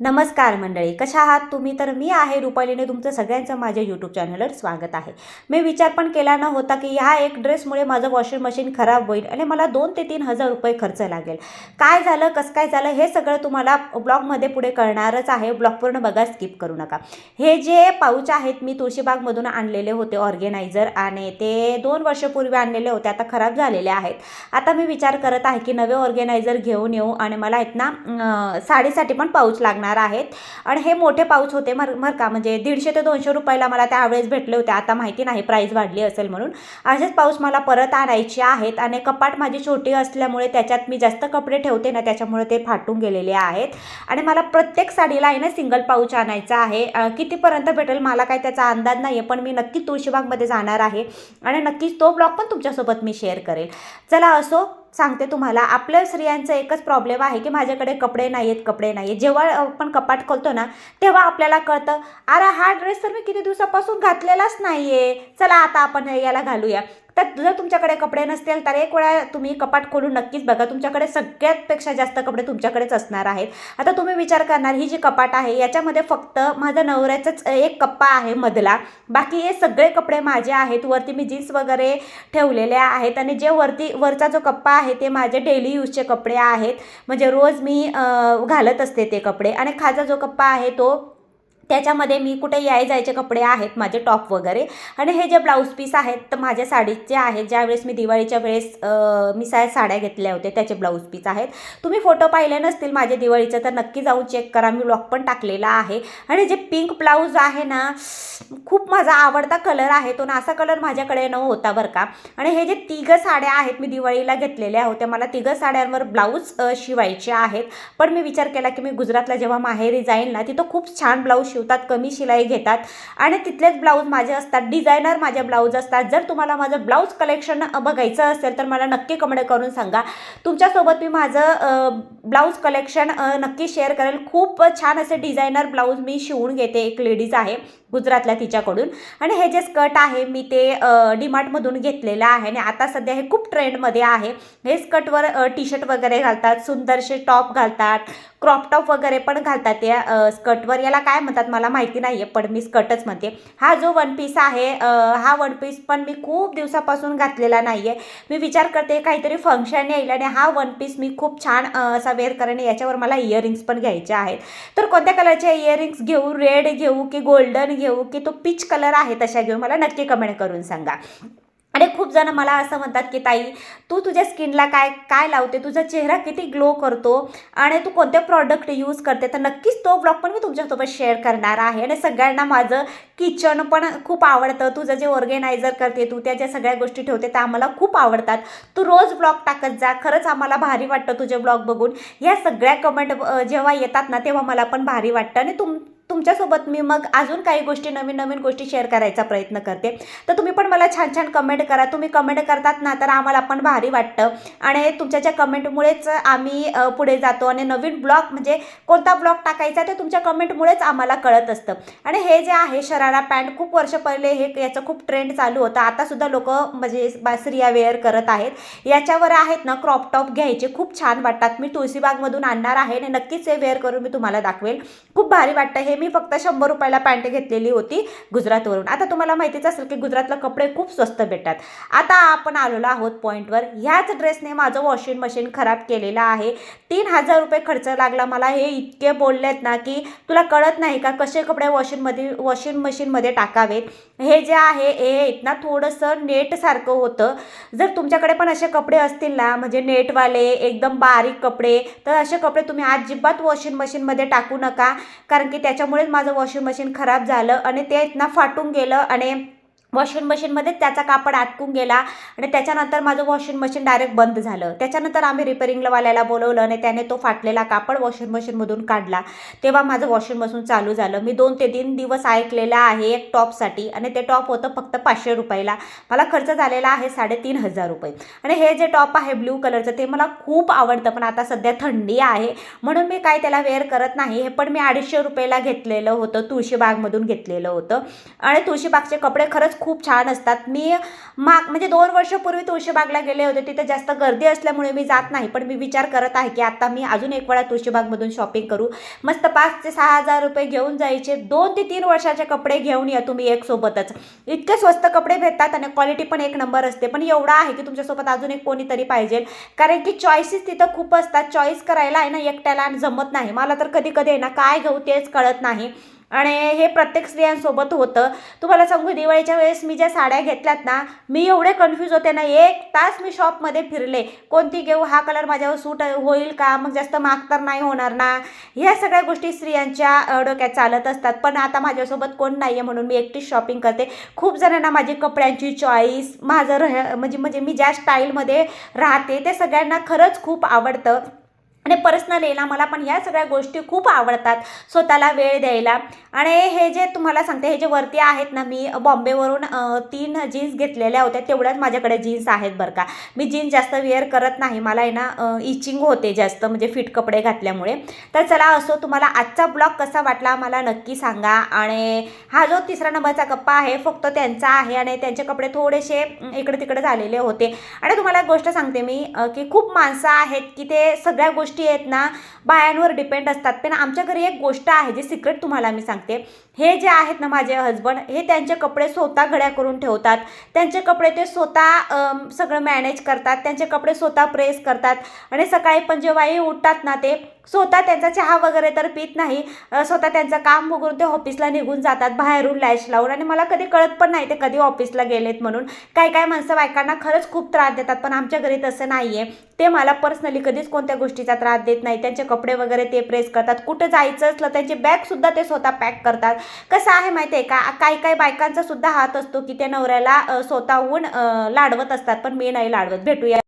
नमस्कार मंडळी कशा आहात तुम्ही? तर मी आहे रुपालीने तुमचं सगळ्यांचं माझ्या यूट्यूब चॅनलवर स्वागत आहे. मी विचार पण केला न होता की ह्या एक ड्रेसमुळे माझं वॉशिंग मशीन खराब होईल आणि मला दोन ते तीन हजार रुपये खर्च लागेल. काय झालं कसं काय झालं हे सगळं तुम्हाला ब्लॉगमध्ये पुढे कळणारच आहे. ब्लॉग पूर्ण बघा स्किप करू नका. हे जे पाऊच आहेत मी तुळशीबागमधून आणलेले होते ऑर्गेनायझर आणि ते दोन वर्षापूर्वी आणलेले होते आता खराब झालेले आहेत. आता मी विचार करत आहे की नवे ऑर्गेनायझर घेऊन येऊ आणि मला आहेत ना साडीसाठी पण पाऊच लागणार आहेत. आणि हे मोठे पाऊच होते मर मर का म्हणजे दीडशे ते दोनशे रुपयाला मला त्यावेळेस भेटले होते. आता माहिती नाही प्राईस वाढली असेल म्हणून. असेच पाऊस मला परत आणायचे आहेत आणि कपाट माझी छोटी असल्यामुळे त्याच्यात मी जास्त कपडे ठेवते ना त्याच्यामुळे ते फाटून गेलेले आहेत. आणि मला प्रत्येक साडीला आहे ना सिंगल पाऊच आणायचा आहे. कितीपर्यंत भेटेल मला काय त्याचा अंदाज नाही आहे पण मी नक्की तुळशीबागमध्ये जाणार आहे. आणि नक्कीच तो ब्लॉग पण तुमच्यासोबत मी शेअर करेल. चला असो सांगते तुम्हाला आपल्या स्त्रियांचं एकच प्रॉब्लेम आहे की माझ्याकडे कपडे नाही आहेत कपडे नाही आहेत जेव्हा आपण कपाट खोलतो ना तेव्हा आपल्याला कळतं अरे हा ड्रेस तर मी किती दिवसापासून घातलेलाच नाही आहे चला आता आपण याला घालूया. तर जर तुमच्याकडे कपडे नसतील तर एक वेळा तुम्ही कपाट खोलून नक्कीच बघा. तुमच्याकडे सगळ्यातपेक्षा जास्त कपडे तुमच्याकडेच असणार आहेत. आता तुम्ही विचार करणार ही जी कपाट आहे याच्यामध्ये फक्त माझा नवऱ्याचाच एक कप्पा आहे मधला. बाकी हे सगळे कपडे माझे आहेत. वरती मी जीन्स वगैरे ठेवलेले आहेत आणि जे वरती वरचा जो कप्पा आहे ते माझे डेली यूजचे कपडे आहेत. म्हणजे रोज मी घालत असते ते कपडे. आणि खाजा जो कप्पा आहे तो त्याच्यामध्ये मी कुठे याय जायचे कपडे आहेत माझे टॉप वगैरे. आणि हे जे ब्लाऊज पीस आहेत तर माझ्या साडीचे आहेत. ज्यावेळेस मी दिवाळीच्या वेळेस मी सा साड्या घेतल्या होत्या त्याचे ब्लाऊज पीस आहेत. तुम्ही फोटो पाहिले नसतील माझ्या दिवाळीचं तर नक्की जाऊन चेक करा. मी ब्लॉग पण टाकलेला आहे. आणि जे पिंक ब्लाऊज आहे ना खूप माझा आवडता कलर आहे. तो ना असा कलर माझ्याकडे नव्हता बरं का. आणि हे जे तिघं साड्या आहेत मी दिवाळीला घेतलेल्या होत्या. मला तिघं साड्यांवर ब्लाऊज शिवायचे आहेत. पण मी विचार केला की मी गुजरातला जेव्हा माहेरी जाईल ना तिथं खूप छान ब्लाऊज शिवतात कमी शिलाई घेतात. आणि तिथलेच ब्लाऊज माझे असतात. डिझायनर माझे ब्लाऊज असतात. जर तुम्हाला माझं ब्लाऊज कलेक्शन बघायचं असेल तर मला नक्की कमेंट करून सांगा. तुमच्यासोबत मी माझं ब्लाऊज कलेक्शन नक्की शेअर करेल. खूप छान असे डिझायनर ब्लाऊज मी शिवून घेते. एक लेडीज आहे. गुजरातला तिच्याकडून. आणि हे जे स्कर्ट आहे मी ते डीमार्टमधून घेतलेलं आहे आणि आता सध्या हे खूप ट्रेंडमध्ये आहे. हे स्कर्टवर टी शर्ट वगैरे घालतात सुंदरसे टॉप घालतात क्रॉप टॉप वगैरे पण घालतात या स्कर्टवर. याला काय म्हणतात मला माहिती नाही आहे पण मी स्कर्टच म्हणते. हा जो वन पीस आहे हा वन पीस पण मी खूप दिवसापासून घातलेला नाही आहे मी विचार करते काहीतरी फंक्शन येईल आणि हा वन पीस मी खूप छान असा वेअर करेन याच्यावर मला इयरिंग्स पण घ्यायचे आहेत. तर कोणत्या कलरचे इयरिंग्स घेऊ? रेड घेऊ की गोल्डन घेऊ की तो पीच कलर आहे तशा घेऊ. मला नक्की कमेंट करून सांगा. आणि खूप जण मला असं म्हणतात की ताई तू तुझ्या स्किनला काय काय लावते? तुझा चेहरा किती ग्लो करतो? आणि तू कोणते प्रॉडक्ट यूज करते? तर नक्कीच तो ब्लॉग पण मी तुमच्यासोबत शेअर करणार आहे. आणि सगळ्यांना माझं किचन पण खूप आवडतं. तुझं जे ऑर्गेनायझर करते तू त्या ज्या सगळ्या गोष्टी ठेवते त्या आम्हाला खूप आवडतात. तू रोज ब्लॉग टाकत जा. खरंच आम्हाला भारी वाटतं तुझे ब्लॉग बघून. ह्या सगळ्या कमेंट जेव्हा येतात ना तेव्हा मला पण भारी वाटतं. आणि तुम तुमच्यासोबत मी मग अजून काही गोष्टी नवीन नवीन गोष्टी शेअर करायचा प्रयत्न करते. तर तुम्ही पण मला छान छान कमेंट करा. तुम्ही कमेंट करतात ना तर आम्हाला पण भारी वाटतं. आणि तुमच्या कमेंटमुळेच आम्ही पुढे जातो. आणि नवीन ब्लॉग म्हणजे कोणता ब्लॉग टाकायचा ते तुमच्या कमेंटमुळेच आम्हाला कळत असतं. आणि हे जे आहे शरारा पॅन्ट खूप वर्ष पहिले हे याचं खूप ट्रेंड चालू होतं. आतासुद्धा लोक म्हणजे स्त्रिया वेअर करत आहेत. याच्यावर आहेत ना क्रॉप टॉप घ्यायचे. खूप छान वाटतात. मी तुळशीबागमधून आणणार आहे आणि नक्कीच हे वेअर करून मी तुम्हाला दाखवेल. खूप भारी वाटतं. हे मी फक्त शंभर रुपयाला पॅन्ट घेतलेली होती गुजरातवरून. आता तुम्हाला माहितीच असेल की गुजरातला कपडे खूप स्वस्त भेटतात. आता आपण आलेलो आहोत पॉईंटवर ह्याच ड्रेसने माझं वॉशिंग मशीन खराब केलेलं आहे. तीन हजार रुपये खर्च लागला. मला हे इतके बोललेत ना की तुला कळत नाही का कसे कपडे वॉशिंगमध्ये वॉशिंग मशीनमध्ये टाकावेत? हे जे आहे हे इतना थोडंसं नेटसारखं होतं. जर तुमच्याकडे पण असे कपडे असतील ना म्हणजे नेटवाले एकदम बारीक कपडे तर असे कपडे तुम्ही अजिबात वॉशिंग मशीनमध्ये टाकू नका. कारण की त्याच्यामुळेच माझं वॉशिंग मशीन खराब झालं आणि ते इथनं फाटून गेलं आणि वॉशिंग मशीनमध्येच त्याचा कापड आटकून गेला आणि त्याच्यानंतर माझं वॉशिंग मशीन डायरेक्ट बंद झालं. त्याच्यानंतर आम्ही रिपेरिंगवाल्याला बोलवलं आणि त्याने तो फाटलेला कापड वॉशिंग मशीनमधून काढला. तेव्हा माझं वॉशिंग मशीन चालू झालं. मी दोन ते तीन दिवस ऐकलेलं आहे एक टॉपसाठी आणि ते टॉप होतं फक्त पाचशे रुपयाला. मला खर्च झालेला आहे साडेतीन हजार रुपये. आणि हे जे टॉप आहे ब्ल्यू कलरचं ते मला खूप आवडतं. पण आता सध्या थंडी आहे. म्हणून मी काय त्याला वेअर करत नाही. हे पण मी अडीचशे रुपयाला घेतलेलं होतं. तुळशीबागमधून घेतलेलं होतं. आणि तुळशीबागचे कपडे खरंच खूप छान असतात. मी माग म्हणजे दोन वर्षापूर्वी तुळशीबागला गेले होते. तिथे जास्त गर्दी असल्यामुळे मी जात नाही. पण मी विचार करत आहे की आता मी अजून एक वेळा तुळशीबागमधून शॉपिंग करू. मस्त पाच ते सहा हजार रुपये घेऊन जायचे. दोन ते तीन वर्षाचे कपडे घेऊन या तुम्ही एक सोबतच. इतके स्वस्त कपडे भेटतात आणि क्वालिटी पण एक नंबर असते. पण एवढा आहे की तुमच्यासोबत अजून एक कोणीतरी पाहिजे. कारण की चॉईसेस तिथं खूप असतात. चॉईस करायला आहे ना एकट्याला जमत नाही. मला तर कधी कधी आहे ना काय घेऊ तेच कळत नाही. आणि हे प्रत्येक स्त्रियांसोबत होतं. तुम्हाला सांगू दिवाळीच्या वेळेस मी ज्या साड्या घेतल्यात ना मी एवढे कन्फ्यूज होते ना एक तास मी शॉपमध्ये फिरले. कोणती घेऊ हा कलर माझ्यावर सूट होईल का? मग जास्त माग तर नाही होणार ना? ह्या सगळ्या गोष्टी स्त्रियांच्या डोक्यात चालत असतात. पण आता माझ्यासोबत कोण नाही आहे म्हणून मी एकटीच शॉपिंग करते. खूप जणांना माझी कपड्यांची चॉईस माझं रह म्हणजे म्हणजे मी ज्या स्टाईलमध्ये राहते ते सगळ्यांना खरंच खूप आवडतं. आणि पर्सनली ना मला पण ह्या सगळ्या गोष्टी खूप आवडतात. स्वतःला वेळ द्यायला. आणि हे जे तुम्हाला सांगते हे जे वरती आहेत ना मी बॉम्बेवरून तीन जीन्स घेतलेल्या होत्या. तेवढ्याच माझ्याकडे जीन्स आहेत बरं का. मी जीन्स जास्त वेअर करत नाही. मला आहे ना इचिंग होते जास्त म्हणजे फिट कपडे घातल्यामुळे. तर चला असो तुम्हाला आजचा ब्लॉग कसा वाटला मला नक्की सांगा. आणि हा जो तिसरा नंबरचा गप्पा आहे फक्त त्यांचा आहे आणि त्यांचे कपडे थोडेसे इकडे तिकडे झालेले होते. आणि तुम्हाला एक गोष्ट सांगते मी की खूप माणसं आहेत की ते सगळ्या गोष्टी गोष्टी आहेत ना बायांवर डिपेंड असतात. पण आमच्या घरी एक गोष्ट आहे जी सिक्रेट तुम्हाला मी सांगते. हे जे आहेत ना माझे हजबंड हे त्यांचे कपडे स्वतः घड्या करून ठेवतात. त्यांचे कपडे ते स्वतः सगळं मॅनेज करतात. त्यांचे कपडे स्वतः प्रेस करतात. आणि सकाळी पण जेव्हाही उठतात ना ते स्वतः त्यांचा चहा वगैरे तर पित नाही. स्वतः त्यांचं काम वगैरे ते ऑफिसला निघून जातात बाहेरून लॅश लावून. आणि मला कधी कळत पण नाही ते कधी ऑफिसला गेलेत म्हणून. काही काही माणसं बायकांना खरंच खूप त्रास देतात पण आमच्या घरी तसं नाही आहे ते मला पर्सनली कधीच कोणत्या गोष्टीचा त्रास देत नाही त्यांचे कपडे वगैरे ते प्रेस करतात. कुठं जायचं असलं त्यांचे बॅगसुद्धा ते स्वतः पॅक करतात. कसं आहे माहिती आहे का? काही काही बायकांचा सुद्धा हात असतो की त्या नवऱ्याला स्वतःहून लाडवत असतात पण मी नाही लाडवत. भेटूया